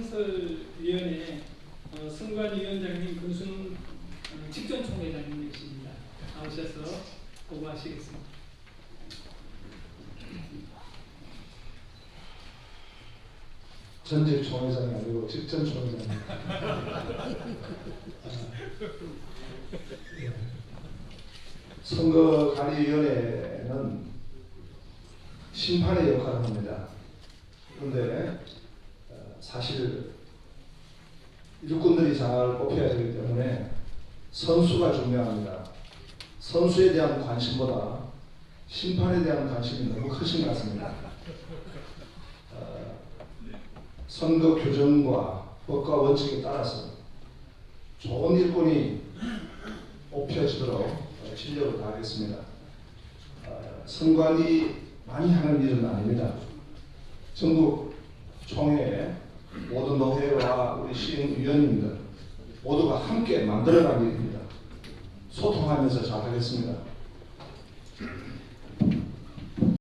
건설위원회 어, 승관 위원장님 금순 어, 직전 총회장님이십니다. 나오셔서 보고하시겠습니다. 전직 총회장이 아니고 직전 총회장입니다. 선거관리위원회는 심판의 역할을 합니다. 그런데 어, 사실 일꾼들이 잘 뽑혀야 되기 때문에 선수가 중요합니다. 선수에 대한 관심보다 심판에 대한 관심이 너무 크신 것 같습니다. 어, 선거 규정과 법과 원칙에 따라서 좋은 일꾼이 뽑혀지도록 어, 진력을 다하겠습니다. 어, 선관위 많이 하는 일은 아닙니다. 전국 총회 모든 노회와 우리 시행위원님들 모두가 함께 만들어가는 일입니다. 소통하면서 잘하겠습니다.